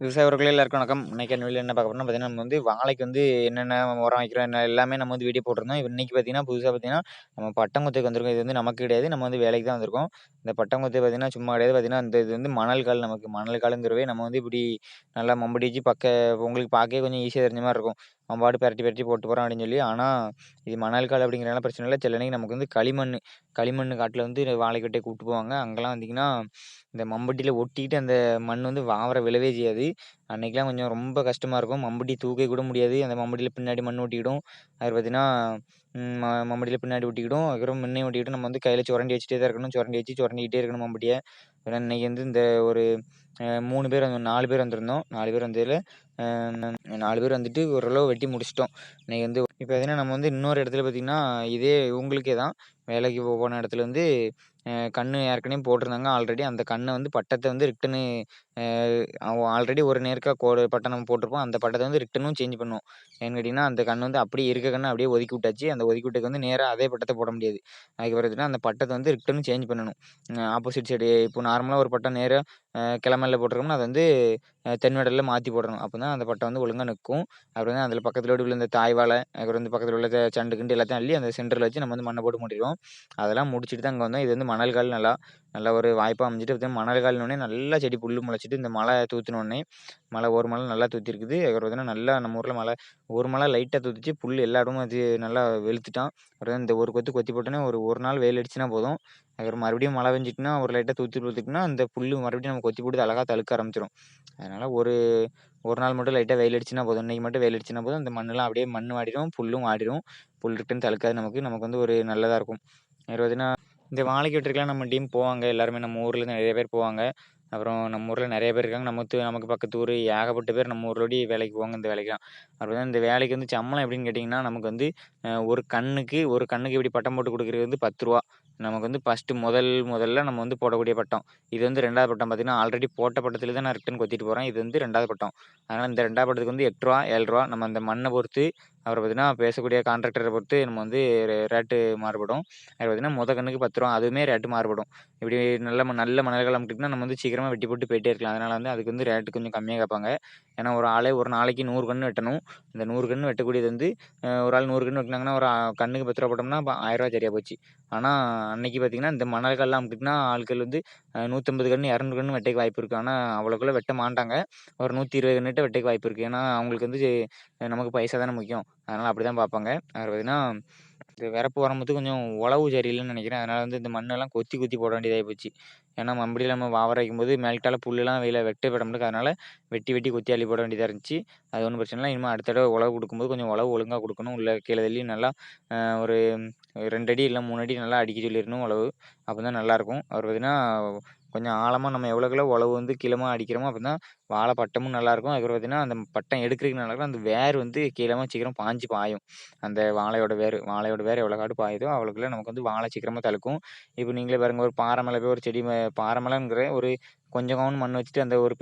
விவசாயிகளே எல்லாருக்கும் வணக்கம். இன்னைக்கு என்ன வீடியோ என்ன பார்க்க போனால் பார்த்தீங்கன்னா நம்ம வந்து வாழைக்கு வந்து என்னென்ன உரம் வைக்கிறோம் என்ன எல்லாமே நம்ம வந்து வீடியோ போட்டிருந்தோம். இன்றைக்கி பார்த்தீங்கன்னா புதுசாக பார்த்தீங்கன்னா நம்ம பட்டங்குத்துக்கு வந்திருக்கோம். இது வந்து நமக்கு கிடையாது. நம்ம வந்து வேலைக்கு தான் வந்திருக்கோம். இந்த பட்டங்குத்து பார்த்தீங்கன்னா சும்மா கிடையாது. பார்த்தீங்கன்னா இந்த இது வந்து மணல் கால் நமக்கு. மணல் காலுங்கிறவே நம்ம வந்து இப்படி நல்லா மம்படிச்சு பக்க உங்களுக்கு பார்க்கவே கொஞ்சம் ஈஸியாக தெரிஞ்ச மாதிரி இருக்கும். அவன் பாட்டு பரட்டி பரட்டி போட்டு போகிறான் அப்படின்னு சொல்லி. ஆனால் இது மணல் காடு அப்படிங்கிறனால பிரச்சனை இல்லை. சில நமக்கு வந்து களிமண் களிமண் காட்டில் வந்து வாழைக்கட்டையை கூப்பிட்டு போவாங்க. அங்கெல்லாம் வந்திங்கன்னா இந்த மம்பட்டியில் ஒட்டிக்கிட்டு அந்த மண் வந்து வாவர விழவே செய்யாது. அன்றைக்கெலாம் கொஞ்சம் ரொம்ப கஷ்டமாக இருக்கும். மம்பட்டி தூக்க கூட முடியாது. அந்த மம்பட்டியில் பின்னாடி மண் ஒட்டிக்கிடும். அது பார்த்திங்கன்னா மம்பட்டியில் பின்னாடி ஒட்டிக்கிடும். அதுக்கப்புறம் முன்னே ஒட்டிக்கிட்டு நம்ம வந்து கையில் சுரண்டி வச்சுட்டே தான் இருக்கணும். சுரண்டி வச்சு சுரண்டிக்கிட்டே இருக்கணும் மம்பட்டியை ஏன்னா இன்றைக்கி வந்து இந்த ஒரு மூணு பேர் வந்து நாலு பேர் வந்திருந்தோம். நாலு பேர் வந்ததில் நாலு பேர் வந்துட்டு ஓரளவு வெட்டி முடிச்சிட்டோம். இன்றைக்கி வந்து இப்போ பார்த்தீங்கன்னா நம்ம வந்து இன்னொரு இடத்துல பார்த்திங்கன்னா இதே உங்களுக்கே தான். வேலைக்கு போன இடத்துல வந்து கண் ஏற்கனவே போட்டிருந்தாங்க. ஆல்ரெடி அந்த கண்ணை வந்து பட்டத்தை வந்து ரிட்டனு ஆல்ரெடி ஒரு நேர்க்கா கோ பட்டம் நம்ம போட்டிருப்போம். அந்த பட்டத்தை வந்து ரிட்டனும் சேஞ்ச் பண்ணுவோம் ஏன்னு கேட்டிங்கன்னா அந்த கண் வந்து அப்படியே இருக்க கண்ணை அப்படியே ஒதுக்கி விட்டாச்சு. அந்த ஒதுக்கி விட்டுக்கு வந்து நேராக அதே பட்டத்தை போட முடியாது. அதுக்கு பிறகு அந்த பட்டத்தை வந்து ரிட்டனும் சேஞ்ச் பண்ணணும். ஆப்போசிட் சைடு இப்போ நார்மலாக ஒரு பட்டம் நேராக கிளமல்ல போட்டிருக்கோம்னா அதை வந்து தென்வடலில் மாற்றி போடணும். அப்போ தான் அந்த பட்டம் வந்து ஒழுங்காக நிற்கும். அப்புறம் வந்து அதில் பக்கத்தில் உள்ள இந்த தாய்வாழை அப்புறம் வந்து பக்கத்தில் உள்ள சண்டு கிண்டு எல்லாத்தையும் அள்ளி அந்த சென்டரில் வச்சு நம்ம வந்து மண்ணை போட்டு மூடிடுவோம். அதெல்லாம் முடிச்சுட்டு தான் அங்கே வந்தோம். இது வந்து மணல் கால் நல்லா நல்ல ஒரு வாய்ப்பாக அமைஞ்சிட்டு பார்த்தீங்கன்னா மணல் கால்னோடனே நல்லா செடி புல் முளைச்சிட்டு இந்த மழை தூற்றினோடனே மழை ஒரு மழை நல்லா தூத்திருக்குது. அதுக்கப்புறம் பார்த்தீங்கன்னா நல்லா நம்ம ஊரில் மழை ஒரு மழை லைட்டாக தூத்துச்சு. புல் எல்லா இடமும் அது நல்லா வெளுத்துட்டான். அப்புறம் இந்த ஒரு கொத்து கொத்தி போட்டோன்னே ஒரு ஒரு நாள் வெயில் அடிச்சுனா போதும். அதுக்கப்புறம் மறுபடியும் மழை பெஞ்சிட்டுனா ஒரு லைட்டாக தூத்தி கொடுத்துட்டுனா அந்த புல் மறுபடியும் நம்ம கொத்தி போட்டு அழகாக தழுக்க ஆரம்பிச்சிடும் அதனால் ஒரு ஒரு நாள் மட்டும் லைட்டாக வெயில் அடிச்சுனா போதும். இன்றைக்கி மட்டும் வெயில் அடிச்சுனா போதும். அந்த மண்ணெல்லாம் அப்படியே மண் வாடிடும் புல்லும் வாடிடும். புல் ரிட்டன் தழுக்காது நமக்கு. நமக்கு வந்து ஒரு நல்லதாக இருக்கும். பார்த்தீங்கன்னா இந்த வாழைக்கு வெட்டுறதுக்குலாம் நம்ம டீம் போவாங்க. எல்லாருமே நம்ம ஊரில் நிறைய பேர் போவாங்க. அப்புறம் நம்ம ஊரில் நிறைய பேர் இருக்காங்க. நம்ம நமக்கு பக்கத்து ஊர் ஏகப்பட்ட பேர் நம்ம ஊரோடி வேலைக்கு போவாங்க இந்த வேலைக்கெலாம் அப்புறம் இந்த வேலைக்கு வந்து சம்பளம் எப்படின்னு கேட்டிங்கன்னா நமக்கு வந்து ஒரு கண்ணுக்கு ஒரு கண்ணுக்கு இப்படி பட்டம் போட்டு கொடுக்குறது வந்து பத்து ரூபா. நமக்கு வந்து ஃபஸ்ட்டு முதல் முதல்ல நம்ம வந்து போடக்கூடிய பட்டம். இது வந்து ரெண்டாவது பட்டம் பார்த்திங்கன்னா ஆல்ரெடி போட்ட பட்டத்தில் தான் நான் ரிட்டன் கொத்திட்டு போகிறேன் இது வந்து ரெண்டாவது பட்டம். அதனால் இந்த ரெண்டாவது பட்டத்துக்கு வந்து எட்டு ரூபா ஏழு ரூபா நம்ம அந்த மண்ணை பொறுத்து அப்புறம் பார்த்திங்கன்னா பேசக்கூடிய கான்ட்ராக்டரை பொறுத்து நம்ம வந்து ரேட்டு மாறுபடும். அப்புறம் பார்த்திங்கன்னா முத கண்ணுக்கு பத்து ரூபா அதுவுமே ரேட்டு மாறுபடும். இப்படி நல்ல நல்ல மணல்கள் அமைக்கிட்டுனா நம்ம வந்து சீக்கிரமாக வெட்டி போட்டு போயிட்டே இருக்கலாம். அதனால் வந்து அதுக்கு வந்து ரேட்டு கொஞ்சம் கம்மியாக கேட்பாங்க. ஏன்னா ஒரு ஆளே ஒரு நாளைக்கு நூறு கன்று வெட்டணும். இந்த நூறு கன்று வெட்டக்கூடியது வந்து ஒரு ஆள் நூறு கன்று வெட்டினாங்கன்னா ஒரு கண்ணுக்கு பத்து ரூபா போட்டோம்னா ஆயிரரூவா சரியாக போச்சு. ஆனால் அன்னைக்கு பார்த்திங்கன்னா இந்த மணல்கள்லாம் அமுக்கிட்டுனா ஆட்கள் வந்து நூற்றம்பது கன்று இரநூறு கன்று வெட்டைக்கு வாய்ப்பு இருக்குது ஆனால் அவ்வளோக்குள்ளே வெட்ட மாட்டாங்க. ஒரு நூற்றி இருபது கன்றுட்டு வெட்டைக்கு வாய்ப்பு இருக்குது ஏன்னா அவங்களுக்கு வந்து நமக்கு பைசா தானே முக்கியம். அதனால் அப்படி தான் பார்ப்பாங்க. அது பார்த்திங்கன்னா இந்த வரப்பு வரும்போது கொஞ்சம் உழவு சரியில்லைன்னு நினைக்கிறேன். அதனால் வந்து இந்த மண்ணெல்லாம் கொத்தி கொத்தி போட வேண்டியதாகி போச்சு. ஏன்னா மறுபடியும் நம்ம வாவர வைக்கும்போது மேல்கிட்டால புல்லுலாம் வெயில வெட்ட விட முடியாது அதனால் வெட்டி வெட்டி கொத்தி அள்ளி போட வேண்டியதாக இருந்துச்சு. அது ஒன்றும் பிரச்சனை இல்லை. இனிமேல் அடுத்த தடவை உழவு கொடுக்கும்போது கொஞ்சம் உழவு ஒழுங்காக கொடுக்கணும். உள்ள கீழே தள்ளி நல்லா ஒரு ரெண்டு அடி இல்லை மூணு அடி நல்லா அடிக்க சொல்லிடணும் உழவு. அப்போ தான் நல்லாயிருக்கும் அவர் பார்த்திங்கன்னா கொஞ்சம் ஆழமாக நம்ம எவ்வளோக்குள்ள உழவு வந்து கீழமாக அடிக்கிறோமோ அப்படின்னா வாழை பட்டமும் நல்லாயிருக்கும். அதுக்கப்புறம் பார்த்திங்கன்னா அந்த பட்டம் எடுக்கிறதுக்கு நல்லாயிருக்கும் அந்த வேர் வந்து கீழமாக சீக்கிரம் பாஞ்சு பாயும். அந்த வாழையோட வேர் வாழையோட வேர் எவ்வளோ காடு பாயுதோ அவ்வளோக்குள்ள நமக்கு வந்து வாழை சீக்கிரமாக தழுக்கும். இப்போ நீங்களே பாருங்கள் ஒரு பாறை மேலே போய் ஒரு செடி பாறை மேலேங்கிற ஒரு கொஞ்சம் கவுன் மண் வச்சுட்டு அந்த ஒரு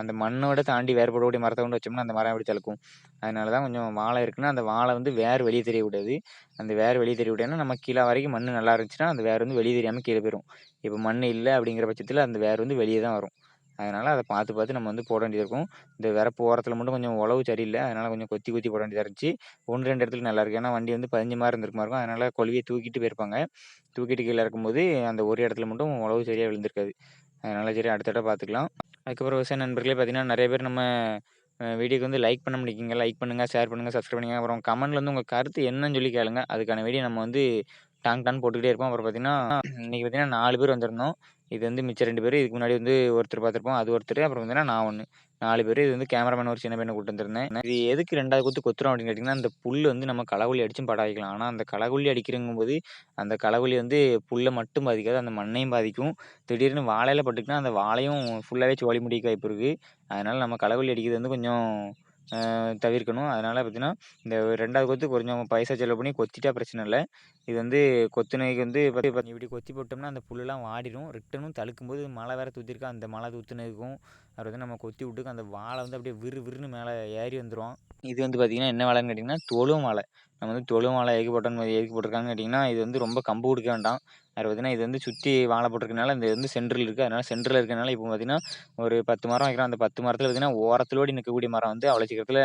அந்த மண்ணோட தாண்டி வேறுபடக்கூடிய மரத்தை கொண்டு வச்சோம்னா அந்த மரம் எப்படி தழுக்கும். அதனால தான் கொஞ்சம் வாழை இருக்குன்னா அந்த வாழை வந்து வேர் வெளியே தெரியக்கூடாது அந்த வேர் வெளியே தெரியக்கூடாதுன்னா நம்ம கீழே வரைக்கும் மண் நல்லா இருந்துச்சுன்னா அந்த வேர் வந்து வெளியே தெரியாமல் கீழே போயிடும் இப்போ மண் இல்லை அப்படிங்கிற பட்சத்தில் அந்த வேர் வந்து வெளியே தான் வரும். அதனால் அதை பார்த்து பார்த்து நம்ம வந்து போட வேண்டியது இருக்கும். இந்த வரப்பு ஓரத்தில் மட்டும் கொஞ்சம் உழவு சரியில்லை. அதனால் கொஞ்சம் கொத்தி கொத்தி போட வேண்டியதாக இருந்துச்சு. ஒன்று ரெண்டு இடத்துல நல்லா இருக்குது ஏன்னா வண்டி வந்து பதிஞ்சு மாதிரி இருந்திருக்குமா இருக்கும். அதனால் கொழுவியை தூக்கிட்டு போயிருப்பாங்க. தூக்கிட்டு கீழே இருக்கும்போது அந்த ஒரு இடத்துல மட்டும் உழவு சரியாக விழுந்திருக்காது. அதனால் சரி அடுத்த இடம் பார்த்துக்கலாம். அதுக்கப்புறம் விவசாய நண்பர்களே பார்த்திங்கன்னா நிறைய பேர் நம்ம வீடியோக்கு வந்து லைக் பண்ண முடியுங்க லைக் பண்ணுங்கள் ஷேர் பண்ணுங்கள் சப்ஸ்கிரைப் பண்ணுங்கள் அப்புறம் கமெண்ட்டில் வந்து உங்கள் கருத்து என்னன்னு சொல்லி கேளுங்க. அதுக்கான வீடியோ நம்ம வந்து டாங் டான் போட்டுக்கிட்டே இருப்போம். அப்புறம் பார்த்தீங்கன்னா இன்றைக்கி பார்த்தீங்கன்னா நாலு பேர் வந்திருந்தோம். இது வந்து மிச்சம் ரெண்டு பேர். இதுக்கு முன்னாடி வந்து ஒருத்தர் பார்த்துருப்போம் அது ஒருத்தர். அப்புறம் பார்த்தீங்கன்னா நான் ஒன்று நாலு பேர். இது வந்து கேமராமேன் ஒரு சின்ன பையனை கூட்டு வந்திருந்தேன். இது எதுக்கு ரெண்டாவது குத்து கொத்துறோம் அப்படின்னு கேட்டிங்கன்னா அந்த புல் வந்து நம்ம களகுள்ளி அடிச்சும் பட வைக்கலாம். ஆனால் அந்த களகுள்ளி அடிக்கிறங்கும் போது அந்த களகுள்ளி வந்து புல்லை மட்டும் பாதிக்காது. அந்த மண்ணையும் பாதிக்கும். திடீர்னு வாழையில் பட்டுக்குன்னா அந்த வாழையும் ஃபுல்லாகவே சோழி முடிக்க வாய்ப்பு இருக்குது அதனால் நம்ம களகுள்ளி அடிக்கிறது வந்து கொஞ்சம் தவிர்க்கணும். அதனால் பார்த்திங்கன்னா இந்த ரெண்டாவது கொத்து கொஞ்சம் பைசா செலவு பண்ணி கொத்திட்டா பிரச்சனை இல்லை. இது வந்து கொத்துனதுக்கு வந்து இப்படி கொத்தி போட்டோம்னா அந்த புல்லுலாம் வாடிடும் ரிட்டனும் தழுக்கும்போது மழை வேறு தூத்திருக்கா. அந்த மழை தூத்துனதுக்கும் அவர் வந்து நம்ம கொத்தி விட்டு அந்த வாழை வந்து அப்படியே விறு விறுன்னு மேலே ஏறி வந்துடும் இது வந்து பார்த்திங்கன்னா என்ன வாழைன்னு கேட்டிங்கன்னா தோலும் வாழை. நம்ம வந்து தொழும் வாழை எதுக்கு போட்டோன்னு எதுக்கு போட்டிருக்காங்கன்னு கேட்டிங்கன்னா இது வந்து ரொம்ப கம்பு கொடுக்க வேண்டாம். அது பார்த்திங்கன்னா இது வந்து சுற்றி வாழை போட்டிருக்கனால இந்த வந்து சென்ட்ரில் இருக்குது அதனால் சென்ட்ரில் இருக்கனால இப்போ பார்த்திங்கன்னா ஒரு பத்து மரம் வைக்கிறோம். அந்த பத்து மரத்தில் பார்த்திங்கன்னா ஓரத்திலோடி நிற்கக்கூடிய மரம் வந்து அவ்வளோ சீக்கிரத்தில்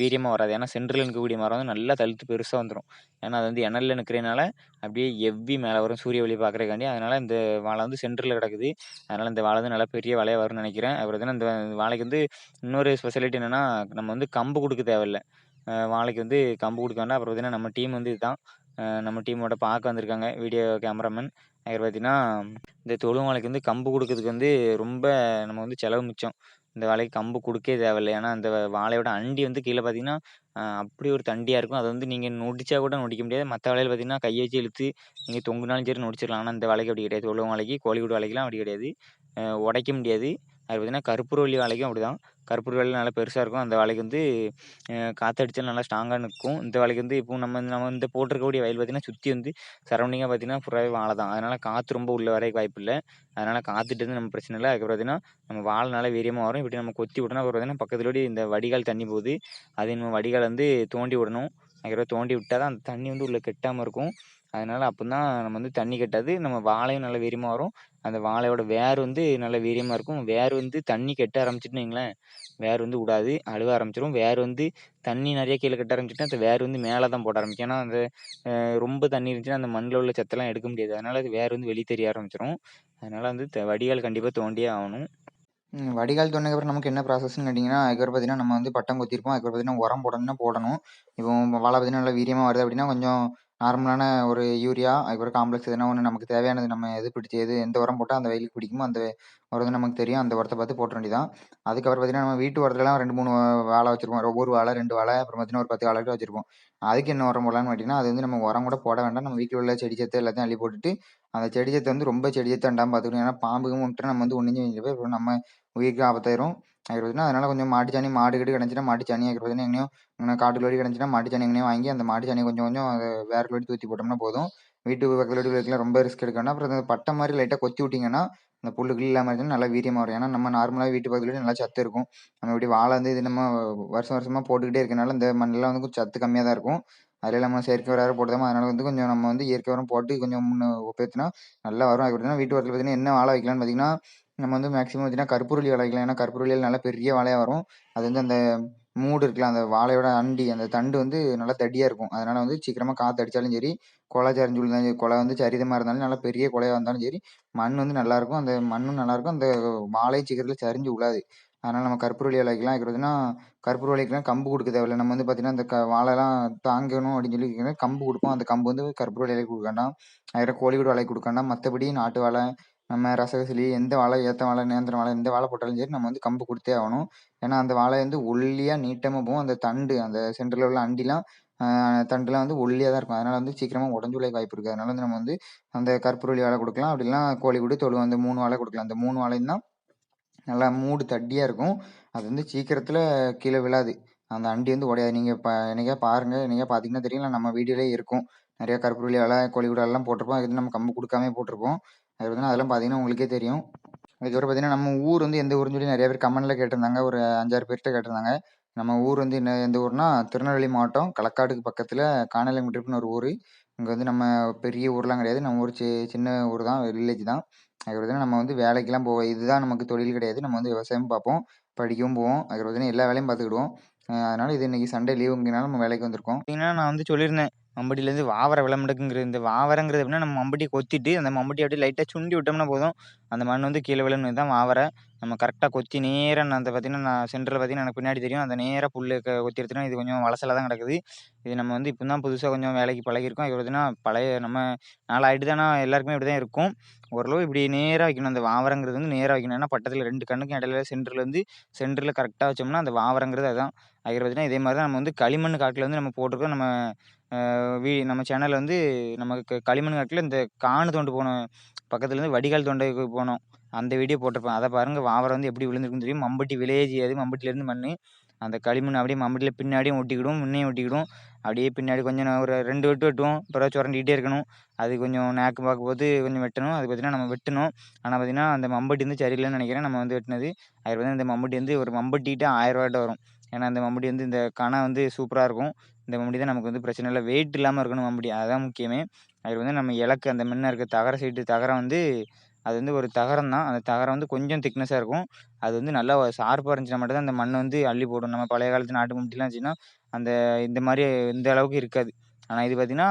வீரியமாக வராது. ஏன்னா சென்ட்ரில் நிற்கக்கூடிய மரம் வந்து நல்லா தழுத்து பெருசாக வந்துடும் ஏன்னா அது வந்து இணலில் நிற்கிறனால அப்படியே எவ்வி மேலே வரும் சூரிய ஒளி பார்க்குறக்காண்டி அதனால் இந்த வாழை வந்து சென்டரில் கிடக்குது. அதனால் இந்த வாழை வந்து நல்லா பெரிய வாழையாக வரும்னு நினைக்கிறேன். அப்புறம் இந்த வாழைக்கு வந்து இன்னொரு ஸ்பெஷாலிட்டி என்னென்னா நம்ம வந்து கம்பு கொடுக்க தேவையில்ல. வாழைக்கு வந்து கம்பு கொடுக்க அப்புறம் பார்த்திங்கன்னா நம்ம டீம் வந்து இதுதான். நம்ம டீமோட பார்க்க வந்திருக்காங்க வீடியோ கேமராமேன் அதுக்கு பார்த்தீங்கன்னா இந்த தொழு வாழைக்கு வந்து கம்பு கொடுக்கறதுக்கு வந்து ரொம்ப நம்ம வந்து செலவு மிச்சம். இந்த வாழைக்கு கம்பு கொடுக்கவே தேவையில்லை. ஏன்னா அந்த வாழையோட அண்டி வந்து கீழே பார்த்தீங்கன்னா அப்படி ஒரு தண்டியாக இருக்கும். அதை வந்து நீங்கள் நொடிச்சா கூட நொடிக்க முடியாது. மற்ற வாழையில் பார்த்தீங்கன்னா கையை வச்சு இழுத்து நீங்கள் தொங்குனாலும் சரி நொடிச்சிடலாம். ஆனால் இந்த வாழைக்கு அப்படி கிடையாது. தொழு வாழைக்கு கோழிக்கூடு வாழைக்கெலாம் அப்படி கிடையாது. உடைக்க முடியாது. அது பார்த்தீங்கன்னா கருப்பூரவள்ளி வாழைக்கும் அப்படி தான் கருப்பூரவள்ளி நல்லா பெருசாக இருக்கும். அந்த வாழைக்கு வந்து காற்றடிச்சாலும் நல்லா ஸ்ட்ராங்காக நிற்கும் இந்த வாழைக்கு வந்து இப்போ நம்ம நம்ம இந்த போட்டிருக்கக்கூடிய வயல் பார்த்திங்கன்னா சுற்றி வந்து சரௌண்டிங்காக பார்த்திங்கன்னா ஃபுல்லாகவே வாழை தான். அதனால் காற்று ரொம்ப உள்ள வரைக்கும் வாய்ப்பு இல்லை. அதனால் காற்றுட்டு வந்து நம்ம பிரச்சனை இல்லை. அதுக்கப்புறம் பார்த்திங்கன்னா நம்ம வாழை நல்லா வீரியமாக வரும். இப்படி நம்ம கொத்தி விட்டோம்னா அப்புறம் பார்த்திங்கன்னா பக்கத்துலோடி இந்த வடிகால் தண்ணி போகுது. அது நம்ம வடிகால் வந்து தோண்டி விடணும். அதுக்கப்புறம் தோண்டி விட்டால் தான் அந்த தண்ணி வந்து உள்ளே கெட்டாமல் இருக்கும். அதனால் அப்போ தான் நம்ம வந்து தண்ணி கட்டாது. நம்ம வாழையும் நல்லா வீரியமாக வரும். அந்த வாழையோட வேர் வந்து நல்ல வீரியமாக இருக்கும். வேர் வந்து தண்ணி கெட்ட ஆரம்பிச்சிட்டுன்னு வைங்களேன் வேர் வந்து விடாது அழுவ ஆரம்பிச்சிடும் வேர் வந்து தண்ணி நிறைய கீழே கட்ட ஆரம்பிச்சுன்னா அந்த வேர் வந்து மேலே தான் போட ஆரம்பிக்கும். ஏன்னா அந்த ரொம்ப தண்ணி இருந்துச்சுன்னா அந்த மண்ணில் உள்ள சத்தெல்லாம் எடுக்க முடியாது. அதனால் அது வேர் வந்து வெளியே தெரிய ஆரம்பிச்சிடும் அதனால் வந்து வடிகால் கண்டிப்பாக தோண்டியே ஆகணும். வடிகால் தோண்டினதுக்கப்புறம் நமக்கு என்ன ப்ராசஸ்ன்னு கேட்டிங்கன்னா அதுக்கப்புறம் பார்த்தீங்கன்னா நம்ம வந்து பட்டம் கொத்திருப்போம். அதுக்கப்புறம் பார்த்தீங்கன்னா உரம் போடணும்னா போடணும். இப்போ வாழை பார்த்தீங்கன்னா நல்லா வீரியமாக வருது அப்படின்னா கொஞ்சம் நார்மலான ஒரு யூரியா அதுக்கப்புறம் காம்ப்ளெக்ஸ் எதுனா ஒன்று நமக்கு தேவையானது நம்ம எது பிடிச்சி எது எந்த உரம் போட்டால் அந்த வெயிலுக்கு பிடிக்குமோ அந்த உரம் வந்து நமக்கு தெரியும். அந்த உரத்தை பார்த்து போட்ட வேண்டியதான் அதுக்கப்புறம் பார்த்தீங்கன்னா நம்ம வீட்டு உரத்துலலாம் ரெண்டு மூணு வாழை வச்சிருப்போம். ஒரு வாழை ரெண்டு வாழை அப்புறம் பார்த்தீங்கன்னா ஒரு பத்து வாழை வச்சிருப்போம். அதுக்கு என்ன உரம் போடலான்னு பார்த்தீங்கன்னா அது வந்து நம்ம உரம் கூட போட வேண்டாம். நம்ம வீட்டில் உள்ள செடி சத்து எல்லாத்தையும் அள்ளி போட்டுட்டு அந்த செடி சத்து வந்து ரொம்ப செடி சத்து அண்டாமல் பார்த்துக்கணும் ஏன்னா பாம்புக்கும் விட்டு நம்ம வந்து ஒன்றிஞ்சு போய் நம்ம உயிருக்கு ஆபத்தாயிரும். ஆகிருவதுனா அதனால் கொஞ்சம் மாட்டு சாணி மாடு கீடு கிடந்துச்சுன்னா மாட்டு சாணி ஆகிருதுன்னு எங்கேயும் காட்டுக்குள்ளோடி கிடந்துச்சுன்னா மாட்டு சாணி எங்கேயும் வாங்கி அந்த மாட்டு சாணி கொஞ்சம் கொஞ்சம் அதை வேறு தூத்தி போட்டோம்னா போதும். வீட்டு பக்கத்தில் வைக்கலாம் ரொம்ப ரிஸ்க் எடுக்க அப்புறம் அந்த பட்டை மாதிரி லைட்டாக கொத்தி விட்டிங்கன்னா அந்த புல்லு கிள்ளி இல்லாமல் இருந்தால் நல்லா வீரியமாக வரும். ஏன்னா நம்ம நார்மலாக வீட்டு பக்கத்துல நல்லா சத்து இருக்கும். நம்ம இப்படி வாழை வந்து இது நம்ம வருஷம் வருஷமாக போட்டுக்கிட்டே இருக்கனால இந்த மண்ணெல்லாம் வந்து கொஞ்சம் சத்து கம்மியாக தான் இருக்கும். அதில் நம்ம செயற்கை உரம் போட்டுதாமோ அதனால வந்து கொஞ்சம் நம்ம வந்து இயற்கை உரம் போட்டு கொஞ்சம் முன்னே ஒப்பேற்றினா நல்லா வரும். அது பார்த்தீங்கன்னா வீட்டு வரத்தில் பார்த்தீங்கன்னா என்ன வாழை வைக்கலாம்னு பார்த்தீங்கன்னா நம்ம வந்து மேக்ஸிமம் பார்த்தீங்கன்னா கற்பூரவள்ளி வாழை வைக்கலாம் ஏன்னா கற்பூரவள்ளியில் நல்லா பெரிய வாழையாக வரும். அது வந்து அந்த மூடு இருக்குல்ல அந்த வாழையோட அண்டி அந்த தண்டு வந்து நல்லா தடியாக இருக்கும். அதனால் வந்து சீக்கிரமாக காற்று அடித்தாலும் சரி கொலை சரிஞ்சு விழுந்தாலும் சரி கொலை வந்து சரிதமாக இருந்தாலும் நல்லா பெரிய கொலையாக இருந்தாலும் சரி மண் வந்து நல்லாயிருக்கும் அந்த மண்ணும் நல்லாயிருக்கும் அந்த வாழையும் சீக்கிரத்தில் சரிஞ்சு விழாது. அதனால் நம்ம கற்பூரவள்ளி விளைக்கலாம் இருக்கிறதுனா கற்பூரவள்ளி வைக்கலாம் கம்பு கொடுக்க தேவையில்ல. நம்ம வந்து பார்த்திங்கன்னா அந்த க வாழைலாம் தாங்கணும் அப்படின்னு சொல்லி கம்பு கொடுப்போம். அந்த கம்பு வந்து கற்பூரவள்ளி இலைக்கு கொடுக்க வேண்டாம். அதுக்கப்புறம் கோழிக்கூடு வாழை கொடுக்க வேண்டாம். மற்றபடி நாட்டு வாழை நம்ம ரசகசிலி எந்த வாழை ஏற்ற வாழை நேந்திர வாழை எந்த வாழை போட்டாலும் சரி நம்ம வந்து கம்பு கொடுத்தே ஆகணும். ஏன்னா அந்த வாழை வந்து ஒல்லியாக நீட்டமாக போகும். அந்த தண்டு அந்த சென்டரில் உள்ள அண்டிலாம் தண்டுலாம் வந்து ஒல்லியாக தான் இருக்கும். அதனால் வந்து சீக்கிரமாக உடஞ்சு வாய்ப்பு இருக்குது அதனால் வந்து நம்ம வந்து அந்த கற்பூரவள்ளி வாழை கொடுக்கலாம். அப்படிலாம் கோழிக்கூடு தொழு அந்த மூணு வாழை கொடுக்கலாம். அந்த மூணு வாழையும் தான் நல்லா மூடு தட்டியாக இருக்கும். அது வந்து சீக்கிரத்தில் கீழே விழாது. அந்த அண்டி வந்து உடையாது. நீங்கள் ப என்னைக்கா பாருங்கள் என்னைக்கா பார்த்தீங்கன்னா தெரியல நம்ம வீடியோலேயே இருக்கும். நிறையா கற்பூரவள்ளி வாழை கோழிக்கூடு எல்லாம் போட்டிருப்போம். அது நம்ம கம்பு கொடுக்காமே போட்டிருப்போம். அது பார்த்தீங்கன்னா அதெல்லாம் பார்த்தீங்கன்னா உங்களுக்கே தெரியும். அதுக்கப்புறம் பார்த்தீங்கன்னா நம்ம ஊர் வந்து எந்த ஊர்னு சொல்லி நிறைய பேர் கமெண்டில் கேட்டிருந்தாங்க. ஒரு அஞ்சாறு பேர்கிட்ட கேட்டிருந்தாங்க. நம்ம ஊர் வந்து என்ன எந்த ஊர்னா திருநெல்வேலி மாவட்டம். களக்காடுக்கு பக்கத்தில் காணலங்குட்டிருப்புன்னு ஒரு ஊர். இங்கே வந்து நம்ம பெரிய ஊர்லாம் கிடையாது. நம்ம ஊர் சி சின்ன ஊர் தான் வில்லேஜ் தான். அது பார்த்தீங்கன்னா நம்ம வந்து வேலைக்கெல்லாம் போவோம் இதுதான் நமக்கு தொழில் கிடையாது. நம்ம வந்து விவசாயம் பார்ப்போம் படிக்கவும் போவோம். அதுக்கு பார்த்தீங்கன்னா எல்லா வேலையும் பார்த்துக்கிடுவோம். அதனால் இது இன்றைக்கி சண்டே லீவுங்கிறனால நம்ம வேலைக்கு வந்திருக்கோம். பார்த்தீங்கன்னா நான் வந்து சொல்லியிருந்தேன். மம்பட்டிலேருந்து வாவரை விளம்படுக்குங்கிறது இந்த வாவரங்கிறது எப்படின்னா நம்ம மம்பட்டியை கொத்திட்டு அந்த மம்பட்டி அப்படியே லைட்டாக சுண்டி விட்டோம்னா போதும். அந்த மண் வந்து கீழே விழுந்து தான் வாவரை. நம்ம கரெக்டாக கொத்தி நேராக நான் அந்த பார்த்தீங்கன்னா நான் சென்டரில் பார்த்தீங்கன்னா எனக்கு பின்னாடி தெரியும். அந்த நேராக புல் கொத்தி எடுத்துனா இது கொஞ்சம் வளசலாக தான் கிடக்குது. இது நம்ம வந்து இப்போ தான் புதுசாக கொஞ்சம் வேலைக்கு பழகிருக்கோம் இது பார்த்தீங்கன்னா பழைய நம்ம நாளாயிட்டு தானே எல்லாருக்குமே இப்படி தான் இருக்கும். ஓரளவு இப்படி நேராக வைக்கணும். அந்த வாவரங்கிறது வந்து நேராக வைக்கணும். ஏன்னா பட்டத்தில் ரெண்டு கண்ணுக்கும் இடையில சென்டரில் வந்து சென்டரில் கரெக்டாக வச்சோம்னா அந்த வாவரங்கிறது அதுதான் அதுக்கு பார்த்தீங்கன்னா இதே மாதிரி தான் நம்ம வந்து களிமண் காட்டில் வந்து நம்ம போட்டிருக்கோம். நம்ம வீ நம்ம சேனலில் வந்து நமக்கு களிமண் காட்டில் இந்த காணு தோண்டு போனோம் பக்கத்துலேருந்து வடிகால் தோண்டைக்கு போனோம். அந்த வீடியோ போட்டிருப்பேன் அதை பாருங்கள் வாவரம் வந்து எப்படி விழுந்துருக்குன்னு தெரியும். மம்பட்டி வில்லேஜ் அது மம்பட்டிலேருந்து மண் அந்த களிமண் அப்படியே மம்பட்டியில் பின்னாடியும் ஒட்டிக்கிடும் முன்னையும் ஒட்டிக்கிடும். அப்படியே பின்னாடி கொஞ்சம் ஒரு ரெண்டு வெட்டு வெட்டுவோம். பிறகு சுரண்டிக்கிட்டே இருக்கணும். அது கொஞ்சம் நேக்கு பார்க்கும்போது கொஞ்சம் வெட்டணும். அது பார்த்தீங்கன்னா நம்ம வெட்டணும் ஆனால் பார்த்தீங்கன்னா அந்த மம்பட்டி வந்து சரியில்லைன்னு நினைக்கிறேன். நம்ம வந்து வெட்டினது. அது பார்த்தீங்கன்னா இந்த மம்பட்டி வந்து ஒரு மம்பட்டிகிட்ட ஆயிரரூவாட்ட வரும். ஏன்னா அந்த மம்பட்டி வந்து இந்த கணை வந்து சூப்பராக இருக்கும். இந்த மம்படி தான் நமக்கு வந்து பிரச்சனை இல்லை. வெயிட் இல்லாமல் இருக்கணும் மம்படி அதுதான் முக்கியமே. அதில் வந்து நம்ம இலக்கு அந்த முன்ன இருக்க தகர சீட்டு தகரம் வந்து அது வந்து ஒரு தகரம் தான். அந்த தகரம் வந்து கொஞ்சம் திக்னஸாக இருக்கும். அது வந்து நல்லா ஷார்ப்பாக இருந்துச்சுன்னா மட்டும் தான் அந்த மண்ணை வந்து அள்ளி போடும் நம்ம பழைய காலத்து நாட்டு மம்பட்டிலாம் இருந்துச்சுன்னா அந்த இந்த மாதிரி இந்த அளவுக்கு இருக்காது. ஆனால் இது பார்த்திங்கன்னா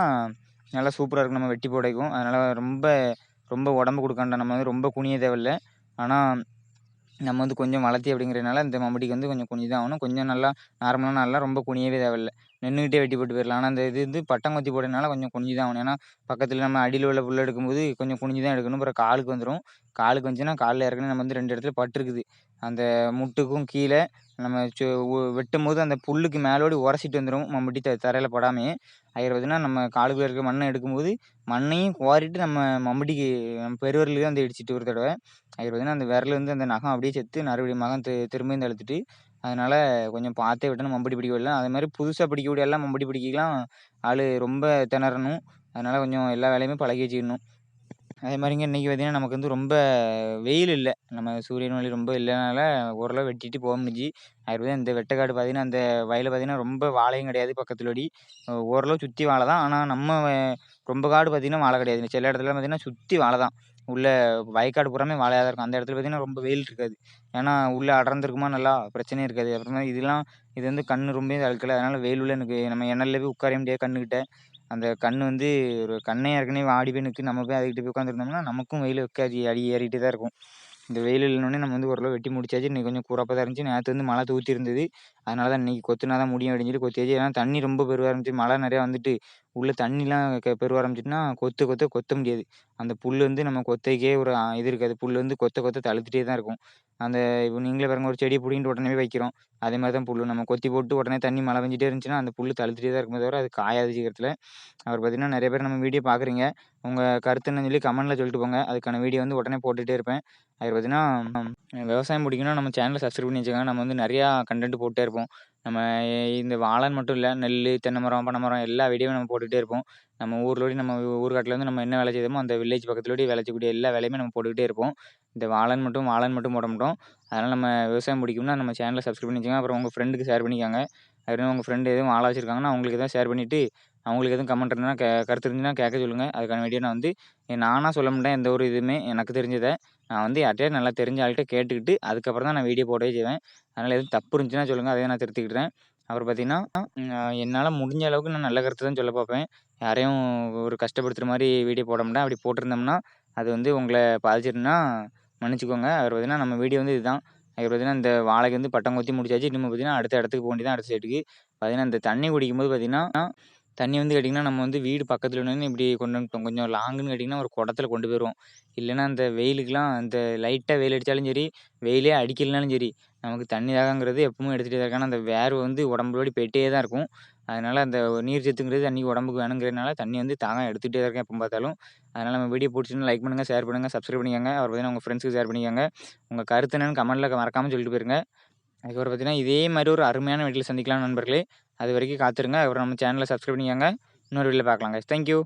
நல்லா சூப்பராக இருக்கும். நம்ம வெட்டி போடைக்கும். அதனால் ரொம்ப ரொம்ப உடம்பு கொடுக்காண்டா நம்ம வந்து ரொம்ப குனிய தேவையில்ல. ஆனால் நம்ம வந்து கொஞ்சம் வளர்த்தி அப்படிங்கிறதுனால இந்த மம்படிக்கு வந்து கொஞ்சம் குனிதான் ஆகணும். கொஞ்சம் நல்லா நார்மலாக நல்லா ரொம்ப குனியவே தேவையில்ல. நின்றுக்கிட்டே வெட்டி போட்டு போயிடலாம் ஆனால் அந்த இது வந்து பட்டம் கொத்தி போடுறதுனால கொஞ்சம் குனிஞ்சு தான் ஆகணும். ஏன்னா பக்கத்தில் நம்ம அடியில் உள்ள புல் எடுக்கும்போது கொஞ்சம் குனிஞ்சு தான் எடுக்கணும். அப்புறம் காலுக்கு வந்துடும் காலுக்கு வந்துச்சுன்னா காலில் ஏற்கனவே நம்ம வந்து ரெண்டு இடத்துல பட்டிருக்குது அந்த முட்டுக்கும் கீழே நம்ம வெட்டும் போது அந்த புல்லுக்கு மேலோடி உரசிட்டு வந்துடும் மம்பட்டி த தரையில் படாமையே அதில் நம்ம காலுக்குள்ளே இருக்க மண்ணை எடுக்கும்போது மண்ணையும் குவாரிட்டு நம்ம மம்பட்டிக்கு நம்ம பெருவரலுக்கு வந்து இடிச்சிட்டு ஒரு தடவை. அதில் அந்த விரல் வந்து அந்த நகம் அப்படியே செத்து மறுபடியும் மகம் தி திரும்பியும் தழுத்துட்டு அதனால் கொஞ்சம் பார்த்தே விட்டணும் மம்படி பிடிக்க விடலாம் அதே மாதிரி புதுசாக பிடிக்கக்கூடிய எல்லாம் மம்படி பிடிக்கலாம். ஆள் ரொம்ப திணறணும். அதனால் கொஞ்சம் எல்லா வேலையுமே பழகி வச்சுக்கணும். அதே மாதிரிங்க இன்றைக்கி பார்த்திங்கன்னா நமக்கு வந்து ரொம்ப வெயில் இல்லை. நம்ம சூரியன் ஒளி ரொம்ப இல்லைனால ஓரளவு வெட்டிட்டு போக முடிஞ்சு அது இந்த வெட்டைக்காடு பார்த்திங்கன்னா அந்த வயலில் பார்த்திங்கன்னா ரொம்ப வாழையும் கிடையாது பக்கத்துலடி ஓரளவு சுற்றி வாழை தான் ஆனால் நம்ம ரொம்ப காடு பார்த்திங்கன்னா வாழை கிடையாது. சில இடத்துல பார்த்திங்கன்னா சுற்றி வாழை தான் உள்ள வயக்காடு பூராமே வாழையாக தான் இருக்கும். அந்த இடத்துல பார்த்திங்கன்னா ரொம்ப வெயில் இருக்காது. ஏன்னா உள்ளே அடர்ந்துருக்குமா? நல்லா பிரச்சனையும் இருக்காது. அப்புறமா இதெல்லாம் இது வந்து கண் ரொம்ப அழுக்கலை. அதனால் வெயில் உள்ள எனக்கு நம்ம எண்ணெயில் போய் உட்கார முடியாது கண்ணுக்கிட்ட. அந்த கண் வந்து ஒரு கண்ணே ஏற்கனவே வாடி போய் நிற்கு நம்ம போய் அதுக்கிட்ட போய் உட்காந்துருந்தோம்னா நமக்கும் வெயில் வைக்காது. அடி ஏறிட்டு தான் இருக்கும். இந்த வெயில் இல்லைனோடனே நம்ம வந்து ஓரளவு வெட்டி முடிச்சாச்சு. இன்றைக்கி கொஞ்சம் கூறப்பாக தான் இருந்துச்சு. நேற்று வந்து மழை தூத்தி இருந்தது. அதனால தான் இன்றைக்கி கொத்துனா தான் முடியும் அப்படின்னு சொல்லி கொத்தியாச்சு. ஏன்னா தண்ணி ரொம்ப பெருவாக இருந்துச்சு. மழை நிறையா வந்துட்டு உள்ளே தண்ணிலாம் க பெருவாக ஆரம்பிச்சிட்டுனா கொத்து கொத்த கொத்த முடியாது. அந்த புல் வந்து நம்ம கொத்தைக்கே ஒரு இது இருக்காது. புல் வந்து கொத்த கொத்த தழுத்துட்டே தான் இருக்கும். அந்த இப்போ நீங்களே பாருங்கள் ஒரு செடியை பிடிங்கிட்டு உடனே வைக்கிறோம். அதே மாதிரி தான் புல் நம்ம கொத்தி போட்டு உடனே தண்ணி மழை பெஞ்சிட்டே இருந்துச்சுன்னா அந்த புல் தழுத்துட்டே தான் இருக்குமே தவிர அது காயாது சீக்கிரத்தில். அவர் பார்த்திங்கன்னா நிறைய பேர் நம்ம வீடியோ பார்க்குறீங்க உங்கள் கருத்துன்னு சொல்லி கமெண்ட்டில் சொல்லிட்டு போங்க. அதுக்கான வீடியோ வந்து உடனே போட்டுகிட்டே இருப்பேன். அது பார்த்திங்கன்னா விவசாயம் பிடிக்கணும் நம்ம சேனலை சப்ஸ்கிரைப் பண்ணி வச்சுக்கோங்க. நம்ம வந்து நிறையா கண்டென்ட் போட்டே இருப்போம். நம்ம இந்த வாழைன்னு மட்டும் இல்லை நெல் தென்னை மரம் பனை மரம் எல்லா வீடியோவும் நம்ம போட்டுகிட்டே இருப்போம். நம்ம ஊர்லோடி நம்ம ஊர்காட்டில் வந்து நம்ம என்ன வேலை செய்தோமோ அந்த வில்லேஜ் பக்கத்துலோடி விளைச்சக்கூடிய எல்லா வேலையுமே நம்ம போட்டுக்கிட்டே இருப்போம். இந்த வாழன் மட்டும் வாழன் மட்டும் போட மாட்டோம். அதனால் நம்ம விவசாயம் பிடிக்கும்னா நம்ம சேனலை சப்ஸ்கிரைப் பண்ணிக்கோங்க. அப்புறம் உங்கள் ஃப்ரெண்டுக்கு ஷேர் பண்ணிக்கோங்க. அதுவும் உங்கள் ஃப்ரெண்டு எதுவும் வாழை வச்சுருக்காங்கன்னா அவங்களுக்கு தான் ஷேர் பண்ணிவிட்டு அவங்களுக்கு எதுவும் கமெண்ட் இருந்தால் கே கருத்து இருந்துச்சுன்னா கேட்க சொல்லுங்கள் அதுக்கான வீடியோ நான் வந்து நானாக சொல்ல மாட்டேன். எந்த ஒரு இதுவுமே எனக்கு தெரிஞ்சதை நான் வந்து யார்கிட்டயே நல்லா தெரிஞ்ச ஆள்கிட்ட கேட்டுக்கிட்டு அதுக்கப்புறம் தான் நான் வீடியோ போடவே செய்வேன். அதனால் எதுவும் தப்பு இருந்துச்சுன்னா சொல்லுங்கள் அதே நான் திருத்திக்கிட்டேன் அப்புறம் பார்த்தீங்கன்னா என்னால் முடிஞ்ச அளவுக்கு நான் நல்ல கருத்து தான் சொல்ல பார்ப்பேன். யாரையும் ஒரு கஷ்டப்படுத்துகிற மாதிரி வீடியோ போட மாட்டேன். அப்படி போட்டிருந்தோம்னா அது வந்து உங்களை பாதிச்சிருந்தா மன்னிச்சிக்கோங்க. அவர் பார்த்தீங்கன்னா நம்ம வீடியோ வந்து இதுதான். அவர் பார்த்தீங்கன்னா இந்த வாழைக்கு வந்து பட்டம் கொத்தி முடிச்சாச்சு. இன்னும் பார்த்தீங்கன்னா அடுத்த இடத்துக்கு போக வேண்டியதான் அடுத்த சைட்டுக்கு பார்த்தீங்கன்னா இந்த தண்ணி குடிக்கும்போது பார்த்தீங்கன்னா தண்ணி வந்து கேட்டிங்கன்னா நம்ம வந்து வீடு பக்கத்தில் ஒன்று இப்படி கொண்டு வந்துட்டோம். கொஞ்சம் லாங்குன்னு கேட்டிங்கன்னா ஒரு குடத்துல கொண்டு போயிடுவோம் இல்லைன்னா அந்த வெயிலுக்குலாம் அந்த லைட்டாக வெயில் அடித்தாலும் சரி வெயிலே அடிக்கலைனாலும் சரி நமக்கு தண்ணி தாகங்கிறது எப்பவும் எடுத்துகிட்டே தான் இருக்கான அந்த வேர்வை வந்து உடம்புலோடி போயிட்டே தான் இருக்கும். அதனால் அந்த நீர் சத்துங்கிறது தண்ணி உடம்புக்கு வேணுங்கிறதுனால தண்ணி வந்து தாகம் எடுத்துகிட்டே தான் இருக்கேன் எப்போ பார்த்தாலும். அதனால் நம்ம வீடியோ பிடிச்சிருந்து லைக் பண்ணுங்கள் ஷேர் பண்ணுங்கள் சப்ஸ்கிரைப் பண்ணிக்கோங்க. அவர் பார்த்தீங்கன்னா உங்கள் ஃப்ரெண்ட்ஸுக்கு ஷேர் பண்ணிக்கோங்க. உங்கள் கருத்து என்னென்னு கமெண்ட்டில் மறக்காமல் சொல்லிட்டு போயிருங்க. அதுக்கப்புறம் பார்த்தீங்கன்னா இதே மாதிரி ஒரு அருமையான வீட்டில் சந்திக்கலாம் நண்பர்களே. அது வரைக்கும் காத்துருங்க. அப்புறம் நம்ம சேனலை சப்ஸ்கிரைப் பண்ணிக்கோங்க. இன்னொரு வீட்டில் பார்க்கலாங்க தேங்க்யூ